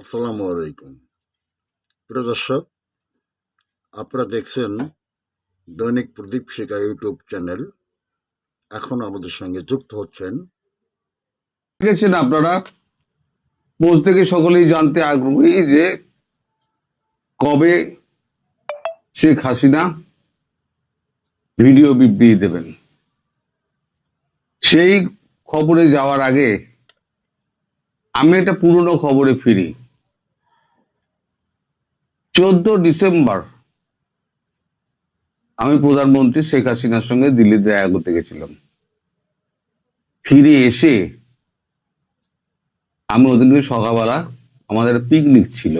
আসসালামু আলাইকুম। প্রিয় দর্শক, আপনারা দেখছেন দৈনিক প্রদীপ শিকা ইউটিউব চ্যানেল। এখন আমাদের সঙ্গে যুক্ত হচ্ছেন। দেখেছেন আপনারা? পোস্ট থেকে সকলেই জানতে আগ্রহী যে কবে শেখ হাসিনা ভিডিও বিবৃতি দেবেন। সেই খবরে যাওয়ার আগে আমি একটা পুরনো খবরে ফিরি। চোদ্দ ডিসেম্বর আমি প্রধানমন্ত্রী শেখ হাসিনার সঙ্গে দিল্লিতে দেখা করতে গেছিলাম। ফিরে এসে আমি ওদিনকে সকালবেলা আমাদের পিকনিক ছিল।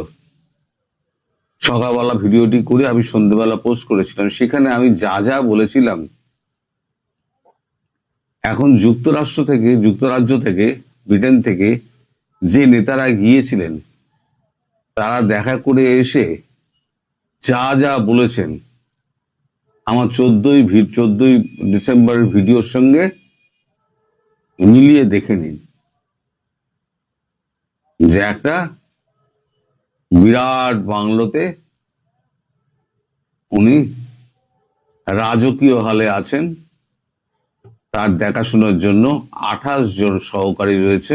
সকালবেলা ভিডিওটি করে আমি সন্ধ্যেবেলা পোস্ট করেছিলাম। সেখানে আমি যা যা বলেছিলাম, এখন যুক্তরাষ্ট্র থেকে, যুক্তরাজ্য থেকে, ব্রিটেন থেকে যে নেতারা গিয়েছিলেন, তারা দেখা করে এসে যা যা বলেছেন, আমার চোদ্দই চোদ্দই ডিসেম্বরের ভিডিওর সঙ্গে মিলিয়ে দেখে নিন যে একটা বিরাট বাংলোতে উনি রাজকীয় হালে আছেন। তার দেখাশোনার জন্য আঠাশ জন সহকারী রয়েছে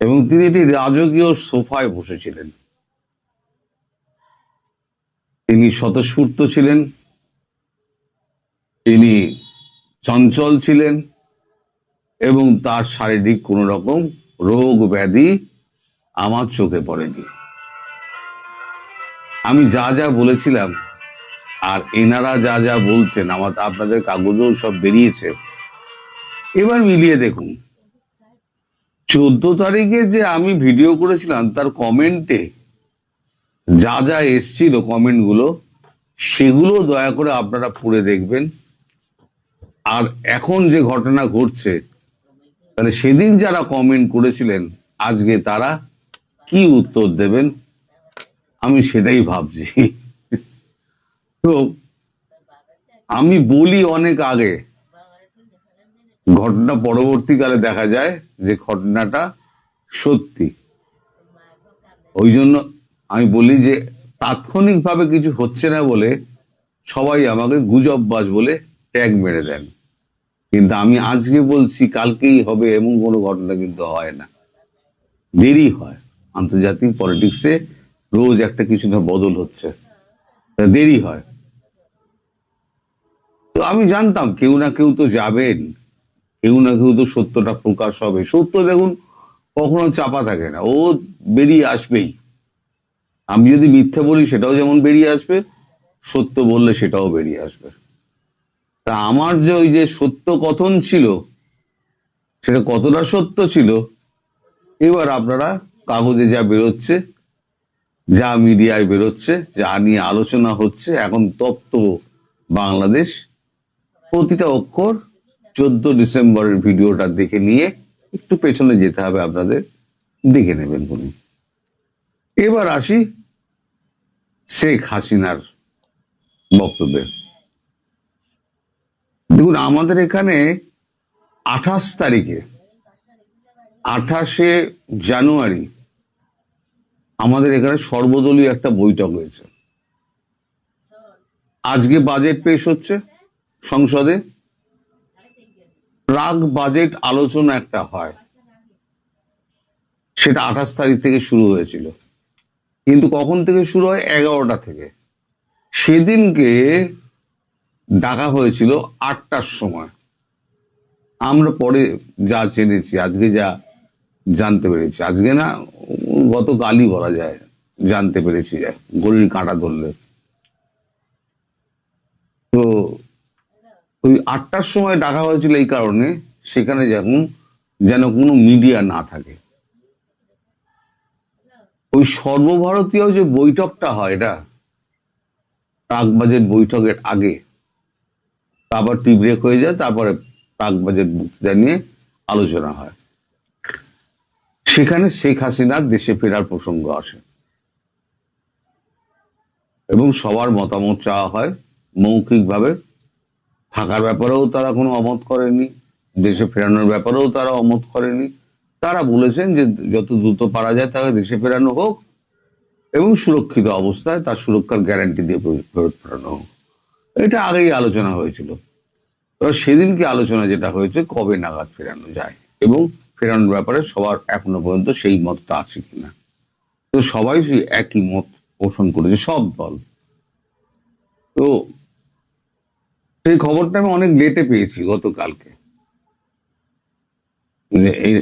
এবং তিনি একটি রাজকীয় সোফায় বসেছিলেন। তিনি স্বতঃস্ফূর্ত ছিলেন। তিনি চঞ্চল ছিলেন এবং তার শারীরিক কোন রকম রোগ ব্যাধি আমার চোখে পড়েনি। আমি যা যা বলেছিলাম, আর এনারা যা যা বলছেন, আমার আপনাদের কাগজেও সব বেরিয়েছে। এবার মিলিয়ে দেখুন, চোদ্দ তারিখে যে আমি ভিডিও করেছিলাম, তার কমেন্টে যা যা এসছিল কমেন্টগুলো সেগুলো দয়া করে আপনারা পড়ে দেখবেন। আর এখন যে ঘটনা ঘটছে, তাহলে সেদিন যারা কমেন্ট করেছিলেন, আজকে তারা কি উত্তর দেবেন? আমি সেটাই ভাবছি। তো আমি বলি অনেক আগে, ঘটনা পরবর্তীকালে দেখা যায় যে ঘটনাটা সত্যি। ওই জন্য আমি বলি যে তাৎক্ষণিকভাবে কিছু হচ্ছে না বলে সবাই আমাকে গুজববাজ বলে ট্যাগ মেরে দেন। কিন্তু আমি আজকে বলছি, কালকেই হবে, এমন কোনো ঘটনা কিন্তু হয় না। দেরি হয়। আন্তর্জাতিক পলিটিক্সে রোজ একটা কিছু না বদল হচ্ছে। দেরি হয়। তো আমি জানতাম কেউ না কেউ তো যাবেন। কেউ না কেউ তো সত্যটা প্রকাশ হবে। সত্য দেখুন, কখনো চাপা থাকে না। ও বেরিয়ে আসবেই। আমি যদি মিথ্যে বলি, সেটাও যেমন বেরিয়ে আসবে, সত্য বললে সেটাও বেরিয়ে আসবে। তা আমার যে ওই যে সত্য কথন ছিল, সেটা কতটা সত্য ছিল, এবার আপনারা কাগজে যা বেরোচ্ছে, যা মিডিয়ায় বেরোচ্ছে, যা নিয়ে আলোচনা হচ্ছে, এখন তপ্ত বাংলাদেশ, প্রতিটা অক্ষর চোদ্দ ডিসেম্বরের ভিডিওটা দেখে নিয়ে একটু পেছনে যেতে হবে আপনাদের, দেখে নেবেন উনি এবার আসি শেখ হাসিনার বক্তব্যে। দেখুন, আমাদের এখানে আঠাশ তারিখে, আঠাশে জানুয়ারি আমাদের এখানে সর্বদলীয় একটা বৈঠক হয়েছে। আজকে বাজেট পেশ হচ্ছে সংসদে। প্রাক বাজেট আলোচনা একটা হয়। সেটা আঠাশ তারিখ থেকে শুরু হয়েছিল। কিন্তু কখন থেকে শুরু হয়? এগারোটা থেকে। সেদিনকে ডাকা হয়েছিল আটটার সময়। আমরা পরে যা জেনেছি, আজকে যা জানতে পেরেছি। আজকে না গত গালি বলা যায়, জানতে পেরেছি গলির কাঁটা ধরলে। তো ওই আটটার সময় ডাকা হয়েছিল এই কারণে, সেখানে যখন যেন কোনো মিডিয়া না থাকে। ওই সর্বভারতীয় যে বৈঠকটা হয় এটা প্রাক বাজেট বৈঠকের আগে, তারপর টি ব্রেক হয়ে যায়, তারপরে প্রাক বাজেট বক্তৃতা নিয়ে আলোচনা হয়। সেখানে শেখ হাসিনার দেশে ফেরার প্রসঙ্গ আসে। এবং সবার মতামত চাওয়া হয়, মৌখিকভাবে। থাকার ব্যাপারেও তারা কোনো অমত করেনি, দেশে ফেরানোর ব্যাপারেও তারা অমত করেনি। তারা বলেছেন যে যত দ্রুত পারা যায় তাকে দেশে ফেরানো হোক এবং সুরক্ষিত অবস্থায় তার সুরক্ষার গ্যারান্টি দিয়ে ফেরত ফেরানো হোক। এটা আগেই আলোচনা হয়েছিল। এবার সেদিনকে আলোচনা যেটা হয়েছে, কবে নাগাদ ফেরানো যায় এবং ফেরানোর ব্যাপারে সবার এখনও পর্যন্ত সেই মতটা আছে কিনা? তো সবাই সেই একই মত পোষণ করেছে, সব দল। তো সেই খবরটা আমি অনেক লেটে পেয়েছি গতকালকে।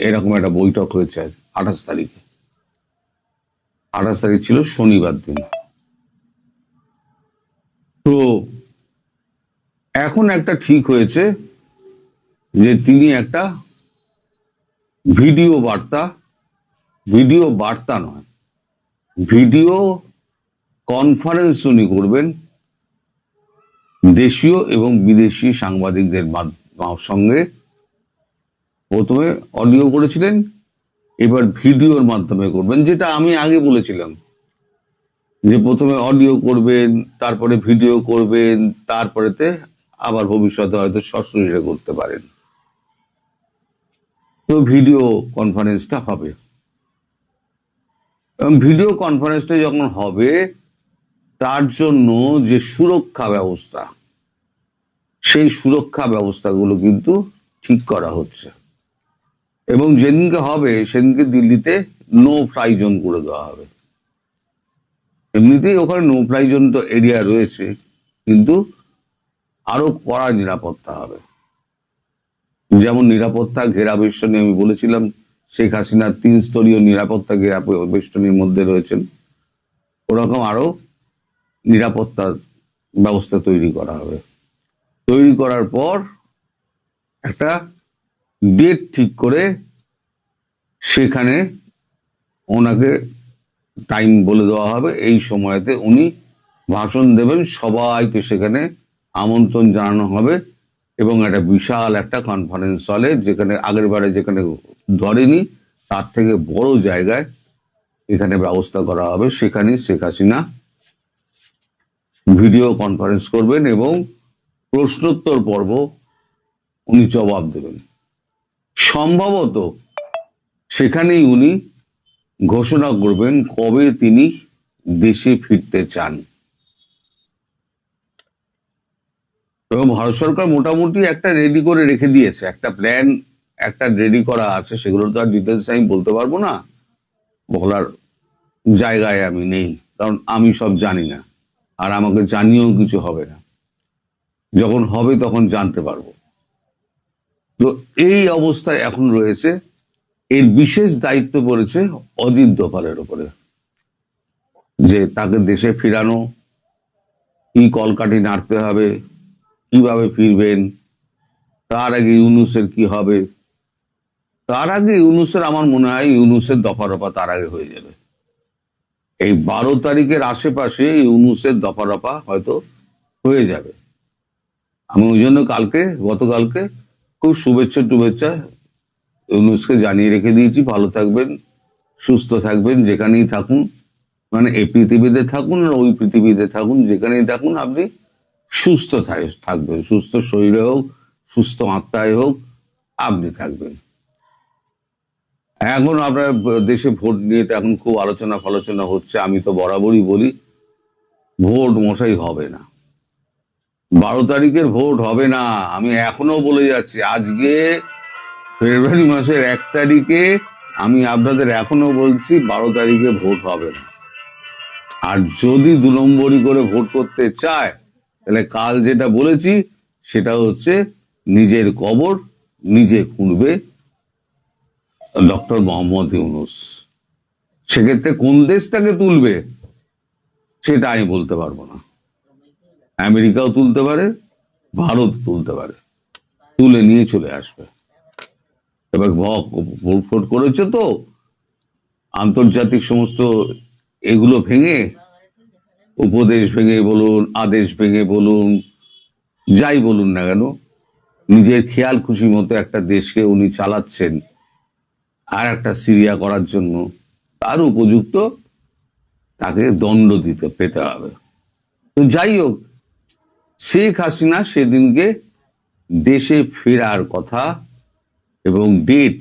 এরকম একটা বৈঠক হয়েছে আজ, আঠাশ তারিখে। আঠাশ তারিখ ছিল শনিবার দিন। তো এখন একটা ঠিক হয়েছে যে তিনি একটা ভিডিও বার্তা ভিডিও বার্তা নয়, ভিডিও কনফারেন্স উনি করবেন দেশীয় এবং বিদেশি সাংবাদিকদের সঙ্গে প্রথমে অডিও করেছিলেন, এবার ভিডিওর মাধ্যমে করবেন, যেটা আমি আগে বলেছিলাম। যে প্রথমে অডিও করবেন, তারপরে ভিডিও করবেন, তারপরেতে আবার ভবিষ্যতে হয়তো সশরীরে করতে পারেন। তো ভিডিও কনফারেন্সটা হবে। এবং ভিডিও কনফারেন্সটা যখন হবে, তার জন্য যে সুরক্ষা ব্যবস্থা, সেই সুরক্ষা ব্যবস্থাগুলো কিন্তু ঠিক করা হচ্ছে। এবং যেদিনকে হবে, সেদিনকে দিল্লিতে নো ফ্লাই জোন করে দেওয়া হবে। এমনিতেই ওখানে নো ফ্লাই জোন তো এরিয়া রয়েছে, কিন্তু আরও কড়া নিরাপত্তা হবে। যেমন নিরাপত্তা ঘেরা বেষ্টনী আমি বলেছিলাম, শেখ হাসিনা তিন স্তরীয় নিরাপত্তা ঘেরা বেষ্টনীর মধ্যে রয়েছেন। ওরকম আরও নিরাপত্তা ব্যবস্থা তৈরি করা হবে। তৈরি করার পর একটা ডেট ঠিক করে সেখানে ওনাকে টাইম বলে দেওয়া হবে। এই সময়তে উনি ভাষণ দেবেন। সবাইকে সেখানে আমন্ত্রণ জানানো হবে এবং একটা বিশাল একটা কনফারেন্স হলে যেখানে আগের বারে যেখানে ধরেনি, তার থেকে বড় জায়গায় এখানে ব্যবস্থা করা হবে। সেখানে শেখ হাসিনা ভিডিও কনফারেন্স করবেন এবং প্রশ্নোত্তর পর্ব উনি জবাব দেবেন। সম্ভবত সেখানেই উনি ঘোষণা করবেন কবে তিনি দেশে ফিরতে চান। এবং ভারত সরকার মোটামুটি একটা রেডি করে রেখে দিয়েছে, একটা প্ল্যান একটা রেডি করা আছে সেগুলো তো আর ডিটেলস আমি বলতে পারব না। বলার জায়গায় আমি নেই, কারণ আমি সব জানি না, আর আমাকে জানিয়েও কিছু হবে না। যখন হবে তখন জানতে পারব। তো এই অবস্থায় এখন রয়েছে, এর বিশেষ দায়িত্ব পড়েছে অজিত দোপালের উপরে। যে তাকে দেশে ফিরানো, কি কলকাঠি নাড়তে হবে, কীভাবে ফিরবেন, তার আগে ইউনুসের কি হবে। তার আগে ইউনুসের আমার মনে হয় ইউনুসের দফা রফা তার আগে হয়ে যাবে। এই বারো তারিখের আশেপাশে ইউনুসের দফা রফা হয়তো হয়ে যাবে। আমি ওই জন্য কালকে, গতকালকে খুব শুভেচ্ছা টুভেচ্ছা ইউনুসকে জানিয়ে রেখে দিয়েছি। ভালো থাকবেন, সুস্থ থাকবেন, যেখানেই থাকুন মানে এই পৃথিবীতে থাকুন আর ওই পৃথিবীতে থাকুন, যেখানেই থাকুন আপনি সুস্থ থাক- থাকবেন। সুস্থ শরীরে হোক, সুস্থ আত্মায় হোক, আপনি থাকবেন। এখন আপনার দেশে ভোট নিয়ে তো এখন খুব আলোচনা ফালোচনা হচ্ছে, আমি তো বরাবরই বলি, ভোট মশাই হবে না। বারো তারিখের ভোট হবে না, আমি এখনও বলে যাচ্ছি, আজকে ফেব্রুয়ারি মাসের এক তারিখে আমি আপনাদের এখনও বলছি বারো তারিখে ভোট হবে না। আর যদি দু নম্বরই করে ভোট করতে চায়, তাহলে কাল যেটা বলেছি, সেটা হচ্ছে নিজের কবর নিজে খুঁড়বে ডক্টর মোহাম্মদ ইউনুস। সেক্ষেত্রে কোন দেশ তাকে তুলবে, সেটা আমি বলতে পারব না। আমেরিকাও তুলতে পারে, ভারত তুলতে পারে। তুলে নিয়ে চলে আসবে। এবার ভোট ফোট করেছে তো? আন্তর্জাতিক সমস্ত এগুলো ভেঙে, উপদেশ ভেঙে বলুন, আদেশ ভেঙে বলুন, যাই বলুন না কেন, নিজের খেয়াল খুশি মতো একটা দেশকে উনি চালাচ্ছেন, আর একটা সিরিয়া করার জন্য। তার উপযুক্ত তাকে দণ্ড দিতে, পেতে হবে। তো যাই হোক শেখ হাসিনা সেদিনকে দেশে ফেরার কথা এবং ডেট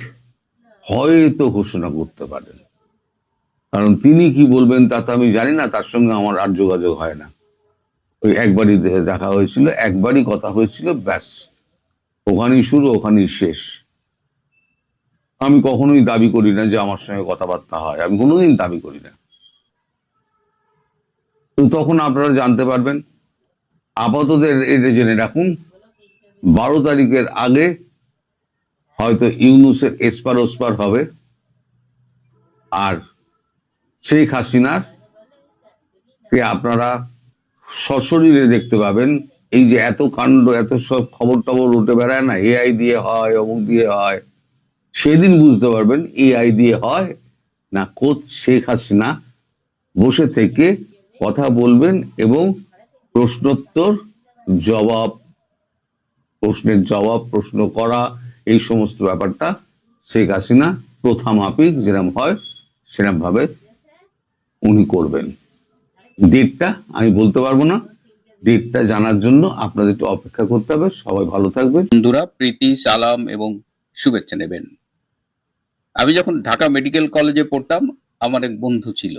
হয়তো ঘোষণা করতে পারেন। কারণ তিনি কি বলবেন তা তো আমি জানি না, তার সঙ্গে আমার আর যোগাযোগ হয় না। ওই একবারই দেখা হয়েছিল, একবারই কথা হয়েছিল, ব্যাস। ওখানেই শুরু, ওখানেই শেষ। আমি কখনোই দাবি করি না যে আমার সঙ্গে কথাবার্তা হয়, আমি কোনোদিন দাবি করি না। তো তখন আপনারা জানতে পারবেন আপাতত এটা জেনে রাখুন, বারো তারিখের আগে হয়তো ইউনুসের এসপার ওসপার হবে, আর শেখ হাসিনার কে আপনারা সশরীরে দেখতে পাবেন, এই যে এত কাণ্ড, এত সব খবর টবর উঠে বেড়ায় না, এআই দিয়ে হয়, অমুক দিয়ে হয়, সেদিন বুঝতে পারবেন এআই দিয়ে হয় না কোচ শেখ হাসিনা বসে থেকে কথা বলবেন এবং প্রশ্নোত্তর, জবাব, প্রশ্নের জবাব, প্রশ্ন করা, এই সমস্ত ব্যাপারটা শেখ হাসিনা প্রথা মাফিক যেরকম হয় সেরকম ভাবে উনি করবেন। ডেটটা আমি বলতে পারব না। ডেটটা জানার জন্য আপনাদের একটু অপেক্ষা করতে হবে। সবাই ভালো থাকবেন। বন্ধুরা, প্রীতি, সালাম এবং শুভেচ্ছা নেবেন। আমি যখন ঢাকা মেডিকেল কলেজে পড়তাম, আমার এক বন্ধু ছিল।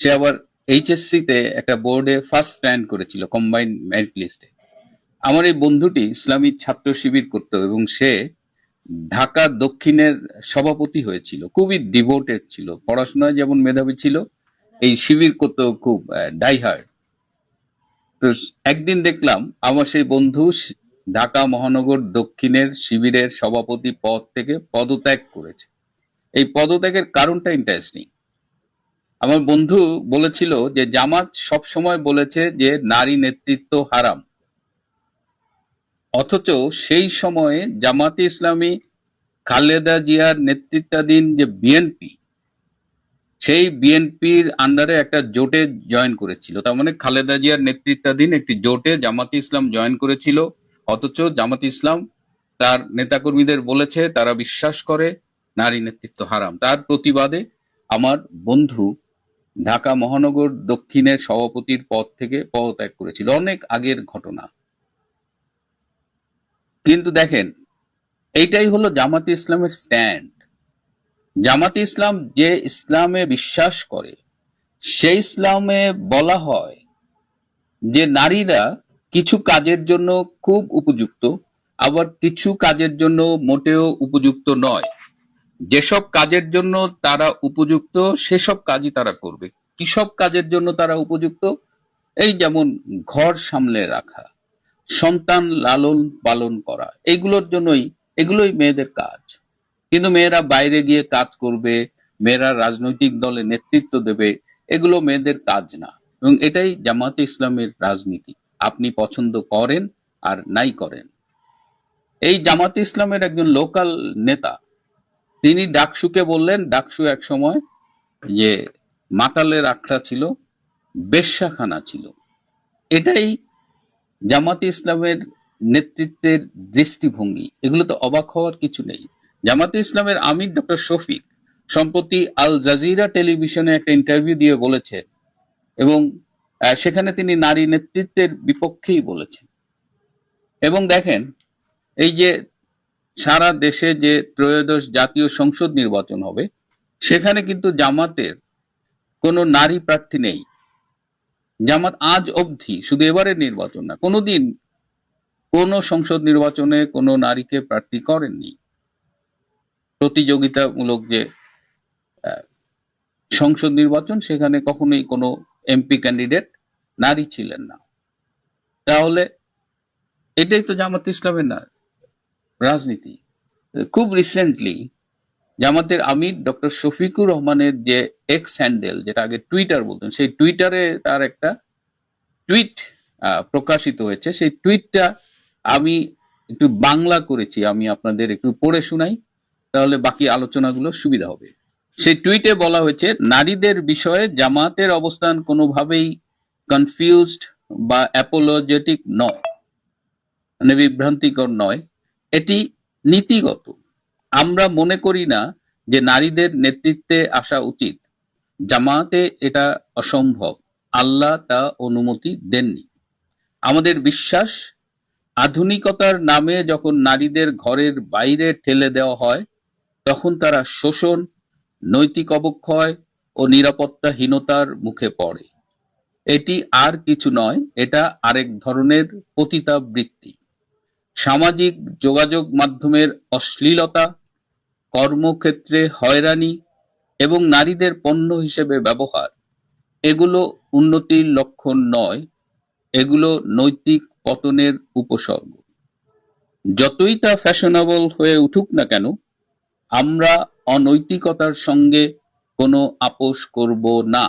সে আবার এইচএসসি তে একটা বোর্ডে ফার্স্ট স্ট্যান্ড করেছিল কম্বাইন্ড মেরিট লিস্টে আমার এই বন্ধুটি ইসলামী ছাত্র শিবির করত এবং সে ঢাকা দক্ষিণের সভাপতি হয়েছিল, খুবই ডিভোটেড ছিল, পড়াশোনায় যেমন মেধাবী ছিল, এই শিবির করতো খুব ডাইহার্ড তো একদিন দেখলাম আমার সেই বন্ধু ঢাকা মহানগর দক্ষিণের শিবিরের সভাপতি পদ থেকে পদত্যাগ করেছে। এই পদত্যাগের কারণটা ইন্টারেস্টিং আমার বন্ধু বলেছিল যে জামাত সব সময় বলেছে যে নারী নেতৃত্ব হারাম। অথচ সেই সময়ে জামাতে ইসলামী খালেদা জিয়ার নেতৃত্বাধীন যে বিএনপি, সেই বিএনপির আন্ডারে একটা জোটে জয়েন করেছিল। তার মানে খালেদা জিয়ার নেতৃত্বাধীন একটি জোটে জামাতে ইসলাম জয়েন করেছিল। অথচ জামাতে ইসলাম তার নেতাকর্মীদের বলেছে, তারা বিশ্বাস করে নারী নেতৃত্ব হারাম। তার প্রতিবাদে আমার বন্ধু ঢাকা মহানগর দক্ষিণের সভাপতির পদ থেকে পদত্যাগ করেছিল। অনেক আগের ঘটনা। কিন্তু দেখেন, এইটাই হলো জামাতে ইসলামের স্ট্যান্ড জামাতে ইসলাম যে ইসলামে বিশ্বাস করে, সেই ইসলামে বলা হয় যে নারীরা কিছু কাজের জন্য খুব উপযুক্ত, আবার কিছু কাজের জন্য মোটেও উপযুক্ত নয়। যেসব কাজের জন্য তারা উপযুক্ত, সেসব কাজই তারা করবে। কিসব কাজের জন্য তারা উপযুক্ত? এই যেমন ঘর সামলে রাখা, সন্তান লালন পালন করা, এগুলোর জন্যই, এগুলোই মেয়েদের কাজ। কিন্তু মেয়েরা বাইরে গিয়ে কাজ করবে, মেয়েরা রাজনৈতিক দলে নেতৃত্ব দেবে, এগুলো মেয়েদের কাজ না। এবং এটাই জামাতে ইসলামের রাজনীতি। আপনি পছন্দ করেন আর নাই করেন। এই জামাতে ইসলামের একজন লোকাল নেতা তিনি ডাকসুকে বললেন, ডাকসু এক সময় যে মাতালের আখড়া ছিল, বেশ্যাখানা ছিল। এটাই জামাতে ইসলামের নেতৃত্বের দৃষ্টিভঙ্গি। এগুলো তো অবাক হওয়ার কিছু নেই। জামাতে ইসলামের আমির ডক্টর শফিক সম্প্রতি আল জাজিরা টেলিভিশনে একটা ইন্টারভিউ দিয়ে বলেছেন এবং সেখানে তিনি নারী নেতৃত্বের বিপক্ষেই বলেছেন। এবং দেখেন, এই যে সারা দেশে যে ত্রয়োদশ জাতীয় সংসদ নির্বাচন হবে, সেখানে কিন্তু জামাতের কোনো নারী প্রার্থী নেই। জামাত আজ অবধি শুধু এবারের নির্বাচন না, কোনোদিন কোনো সংসদ নির্বাচনে কোনো নারীকে প্রার্থী করেননি। প্রতিযোগিতামূলক যে সংসদ নির্বাচন, সেখানে কখনোই কোনো এমপি ক্যান্ডিডেট নারী ছিলেন না। তাহলে এটাই তো জামাত ইসলামের না রাজনীতি। খুব রিসেন্টলি জামাতের আমির ডক্টর শফিকুর রহমানের যে এক্স হ্যান্ডেল যেটা আগে টুইটার বলতেন, সেই টুইটারে তার একটা টুইট প্রকাশিত হয়েছে। সেই টুইটটা আমি একটু বাংলা করেছি, আমি আপনাদের একটু পড়ে শোনাই, তাহলে বাকি আলোচনাগুলো সুবিধা হবে। সেই টুইটে বলা হয়েছে, নারীদের বিষয়ে জামাতের অবস্থান কোনোভাবেই কনফিউজড বা অ্যাপোলজেটিক নয় মানে বিভ্রান্তিকর নয়। এটি নীতিগত। আমরা মনে করি না যে নারীদের নেতৃত্বে আসা উচিত। জামাতে এটা অসম্ভব। আল্লাহ তা অনুমতি দেননি। আমাদের বিশ্বাস, আধুনিকতার নামে যখন নারীদের ঘরের বাইরে ঠেলে দেওয়া হয়, তখন তারা শোষণ, নৈতিক অবক্ষয় ও নিরাপত্তাহীনতার মুখে পড়ে। এটি আর কিছু নয়, এটা আরেক ধরনের পতিতাবৃত্তি। সামাজিক যোগাযোগ মাধ্যমের অশ্লীলতা, কর্মক্ষেত্রে হয়রানি এবং নারীদের পণ্য হিসেবে ব্যবহার, এগুলো উন্নতির লক্ষণ নয়, এগুলো নৈতিক পতনের উপসর্গ। যতই তা ফ্যাশনেবল হয়ে উঠুক না কেন, আমরা অনৈতিকতার সঙ্গে কোনো আপোষ করব না।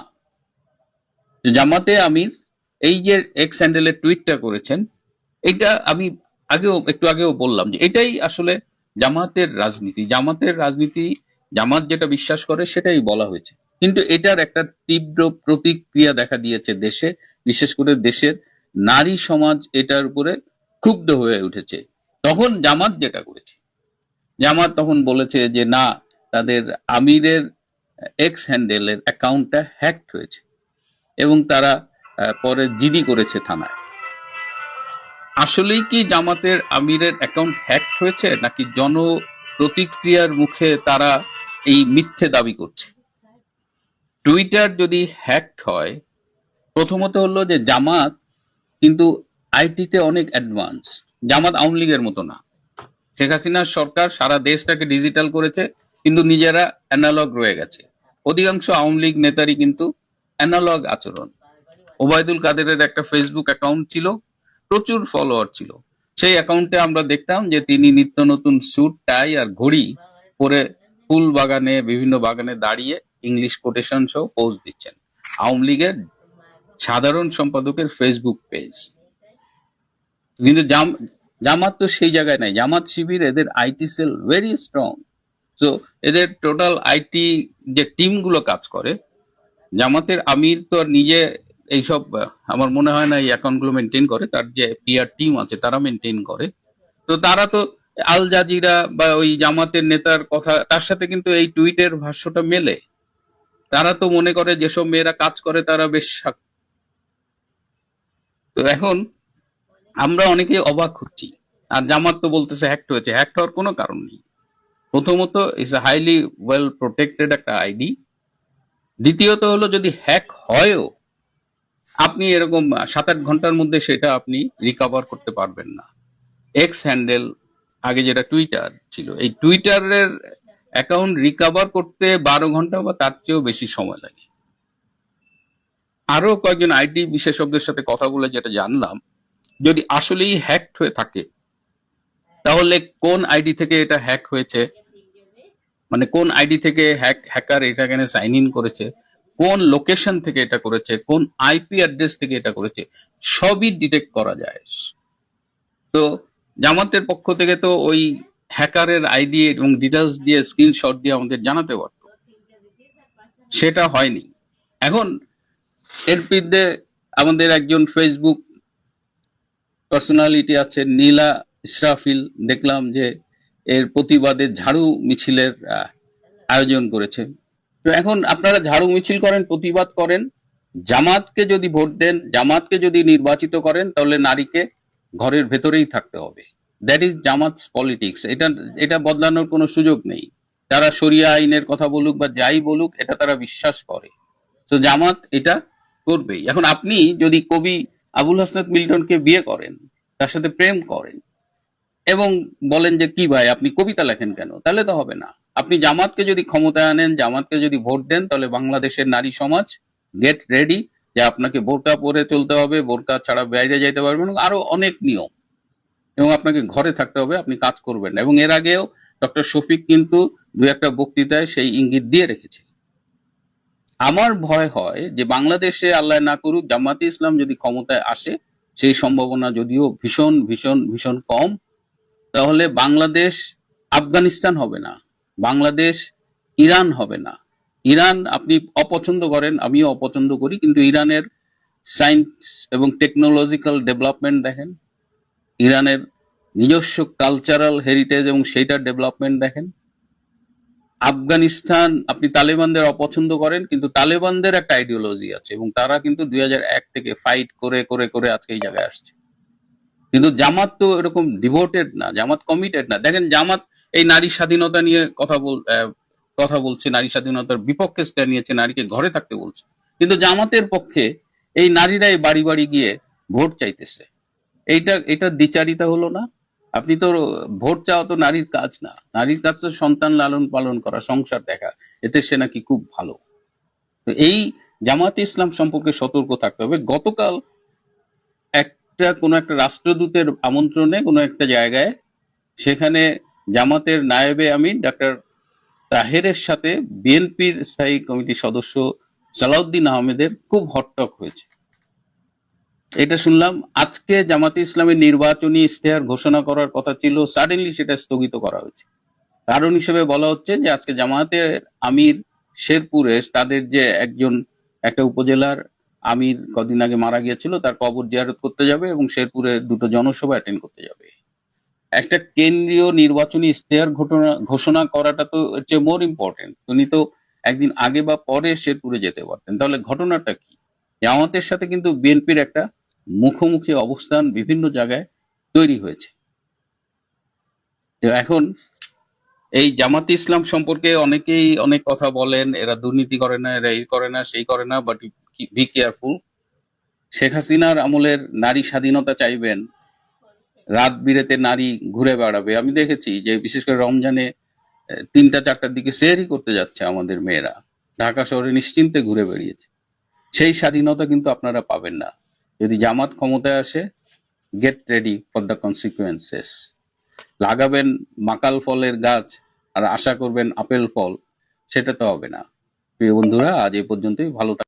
জামাতে আমির, এই যে এক্স হ্যান্ডেলের টুইটটা করেছেন, এটা আমি আগেও, একটু আগেও বললাম যে এটাই আসলে জামাতের রাজনীতি। জামাতের রাজনীতি, জামাত যেটা বিশ্বাস করে সেটাই বলা হয়েছে। কিন্তু এটার একটা তীব্র প্রতিক্রিয়া দেখা দিয়েছে দেশে, বিশেষ করে দেশের নারী সমাজ এটার উপরে ক্ষুব্ধ হয়ে উঠেছে। তখন জামাত যেটা করেছে। জামাত তখন বলেছে যে, না, তাদের আমিরের এক্স হ্যান্ডেলের অ্যাকাউন্টটা হ্যাকড হয়েছে এবং তারা পরে জিডি করেছে থানায়। আসলেই কি জামাতের আমিরের অ্যাকাউন্ট হ্যাক হয়েছে, নাকি জন প্রতিক্রিয়ার মুখে তারা এই মিথ্যে দাবি করছে? টুইটার যদি হ্যাক হয়, প্রথমত হলো যে জামাত কিন্তু আইটিতে অনেক অ্যাডভান্স জামাত আওয়ামী লীগের মতো না। শেখ হাসিনার সরকার সারা দেশটাকে ডিজিটাল করেছে, কিন্তু নিজেরা অ্যানালগ রয়ে গেছে। অধিকাংশ আওয়ামী লীগ নেতারই কিন্তু অ্যানালগ আচরণ। ওবায়দুল কাদেরের একটা ফেসবুক অ্যাকাউন্ট ছিল প্রচুর ফলোয়ার ছিল। সেই অ্যাকাউন্টে আমরা দেখতাম যে তিনি নিত্য নতুন স্যুট টাই আর ঘড়ি পরে ফুল বাগানে, বিভিন্ন বাগানে দাঁড়িয়ে ইংলিশ কোটেশন সহ পোস্ট দিচ্ছেন। আওয়ামী লীগের সাধারণ সম্পাদকের ফেসবুক পেজ কিন্তু জাম- জামাত তো সেই জায়গায় নাই। জামাত শিবির এদের আইটি সেল ভেরি স্ট্রং তো এদের টোটাল আইটি যে টিমগুলো কাজ করে, জামাতের আমির তো নিজে এইসব আমার মনে হয় না এই অ্যাকাউন্টগুলো মেনটেন করে। তার যে পিআর টিম আছে, তারা মেনটেন করে। তো তারা তো আল জাজিরা বা ওই জামাতের নেতার কথা, তার সাথে কিন্তু এই টুইটের ভাষ্যটা মেলে। তারা তো মনে করে যেসব মেয়েরা কাজ করে, তারা বেশ তো এখন আমরা অনেকে অবাক হচ্ছি। আর জামাত তো বলতেছে হ্যাক্ট হয়েছে। হ্যাক্ট হওয়ার কোনো কারণ নেই। প্রথমত ইটস হাইলি ওয়েল প্রোটেক্টেড একটা আইডি দ্বিতীয়ত হলো, যদি হ্যাক হয়ও আপনি এরকম সাত আট ঘণ্টার মধ্যে সেটা আপনি রিকভার করতে পারবেন না। এক্স হ্যান্ডেল আগে যেটা টুইটার ছিল, এই টুইটারের অ্যাকাউন্ট রিকভার করতে বারো ঘণ্টা বা তার চেয়েও বেশি সময় লাগে। আরও কয়েকজন আইটি বিশেষজ্ঞের সাথে কথা বলে যেটা জানলাম, যদি আসলেই হ্যাকড হয়ে থাকে, তাহলে কোন আইডি থেকে এটা হ্যাক হয়েছে? মানে কোন আইডি থেকে হ্যাক হ্যাকার এটা এখানে সাইন ইন করেছে? কোন লোকেশন থেকে এটা করেছে, কোন আইপি অ্যাড্রেস থেকে এটা করেছে, সবই ডিটেক্ট করা যায়। তো জামাতের পক্ষ থেকে তো ওই হ্যাকারের আইডি এবং ডিটেলস দিয়ে স্ক্রিনশট দিয়ে আমাদের জানাতে পারতো। সেটা হয়নি। এখন এর বিরুদ্ধে আমাদের একজন ফেসবুক পার্সোনালিটি আছে নীলা ইসরাফিল। দেখলাম যে এর প্রতিবাদে ঝাড়ু মিছিলের আয়োজন করেছে। তো এখন আপনারা ঝাড়ু মিছিল করেন, প্রতিবাদ করেন, জামাতকে যদি ভোট দেন, জামাতকে যদি নির্বাচিত করেন, তাহলে নারীকে ঘরের ভেতরেই থাকতে হবে। দ্যাট ইজ জামাত পলিটিক্স এটা এটা বদলানোর কোনো সুযোগ নেই। তারা শরিয়া আইনের কথা বলুক বা যাই বলুক, এটা তারা বিশ্বাস করে। তো জামাত এটা করবেই। এখন আপনি যদি কবি আবুল হাসনাত মিল্টনকে বিয়ে করেন, তার সাথে প্রেম করেন, এবং বলেন যে, কি ভাই, আপনি কবিতা লেখেন কেন? তাহলে তো হবে না। আপনি জামাতকে যদি ক্ষমতায় আনেন, জামাতকে যদি ভোট দেন, তাহলে বাংলাদেশের নারী সমাজ গেট রেডি যে আপনাকে বোরকা পরে চলতে হবে, বোরকা ছাড়া বাইরে যাইতে পারবেন আরও অনেক নিয়ম। এবং আপনাকে ঘরে থাকতে হবে, আপনি কাজ করবেন এবং এর আগেও ডক্টর শফিক কিন্তু দু একটা বক্তৃতায় সেই ইঙ্গিত দিয়ে রেখেছে। আমার ভয় হয় যে বাংলাদেশে আল্লাহ না করুক, জামাতে ইসলাম যদি ক্ষমতায় আসে, সেই সম্ভাবনা যদিও ভীষণ ভীষণ ভীষণ কম, তাহলে বাংলাদেশ আফগানিস্তান হবে না। বাংলাদেশ ইরান হবে না। ইরান আপনি অপছন্দ করেন, আমিও অপছন্দ করি, কিন্তু ইরানের সায়েন্স এবং টেকনোলজিক্যাল ডেভেলপমেন্ট দেখেন, ইরানের নিজস্ব কালচারাল হেরিটেজ এবং সেইটার ডেভেলপমেন্ট দেখেন। আফগানিস্তান আপনি তালেবানদের অপছন্দ করেন, কিন্তু তালেবানদের একটা আইডিওলজি আছে এবং তারা কিন্তু দুই হাজার এক থেকে ফাইট করে করে করে আজকে এই জায়গায় আসছে। কিন্তু জামাত তো এরকম ডিভোটেড না, জামাত কমিটেড না। দেখেন জামাত এই নারী স্বাধীনতা নিয়ে কথা বল কথা বলছে, নারী স্বাধীনতার বিপক্ষে স্ট্যান্ড নিয়েছে, নারীকে ঘরে থাকতে বলছে। কিন্তু জামাতের পক্ষে এই নারীরাই বাড়ি বাড়ি গিয়ে ভোট চাইতেছে। এইটা, এটা দ্বিচারিতা হলো না? আপনি তো ভোট চাওয়া তো নারীর কাজ না। নারীর কাজ তো সন্তান লালন পালন করা, সংসার দেখা। এতে সে নাকি খুব ভালো। তো এই জামাতে ইসলাম সম্পর্কে সতর্ক থাকতে হবে। গতকাল একটা, কোনো একটা রাষ্ট্রদূতের আমন্ত্রণে কোনো একটা জায়গায় সেখানে জামাতের নায়েবে আমির ডাক্তার তাহেরের সাথে বিএনপির স্থায়ী কমিটির সদস্য সালাউদ্দিন আহমেদের খুব হটটক হয়েছে। এটা শুনলাম, আজকে জামাতে ইসলামের নির্বাচনী ইশতেহার ঘোষণা করার কথা ছিল সাডেনলি সেটা স্থগিত করা হয়েছে। কারণ হিসেবে বলা হচ্ছে যে, আজকে জামাতের আমির শেরপুরে তাদের যে একজন, একটা উপজেলার আমির কদিন আগে মারা গিয়েছিল, তার কবর জিয়ারত করতে যাবে এবং শেরপুরে দুটো জনসভা অ্যাটেন্ড করতে যাবে। একটা কেন্দ্রীয় নির্বাচনী ইশতেহার ঘটনা, ঘোষণা করাটা তো হচ্ছে মোর ইম্পর্টেন্ট উনি তো একদিন আগে বা পরে শেরপুরে যেতে পারতেন। তাহলে ঘটনাটা কি? জামাতের সাথে কিন্তু বিএনপির একটা মুখোমুখি অবস্থান বিভিন্ন জায়গায় তৈরি হয়েছে। এখন এই জামাত ইসলাম সম্পর্কে অনেকেই অনেক কথা বলেন, এরা দুর্নীতি করে না, এরা এই করে না, সেই করে না বাট বি কেয়ারফুল শেখ হাসিনার আমলের নারী স্বাধীনতা চাইবেন রাত বিরেতে নারী ঘুরে বেড়াবে। আমি দেখেছি যে, বিশেষ করে রমজানে তিনটা, চারটার দিকে সেহরি করতে যাচ্ছে আমাদের মেয়েরা। ঢাকা শহরে নিশ্চিন্তে ঘুরে বেরিয়েছে সেই স্বাধীনতা কিন্তু আপনারা পাবেন না। যদি জামাত ক্ষমতায় আসে get ready for the consequences লাগাবেন মাকাল ফলের গাছ আর আশা করবেন আপেল ফল, সেটা তো হবে না। প্রিয় বন্ধুরা, আজ এই পর্যন্তই। ভালো।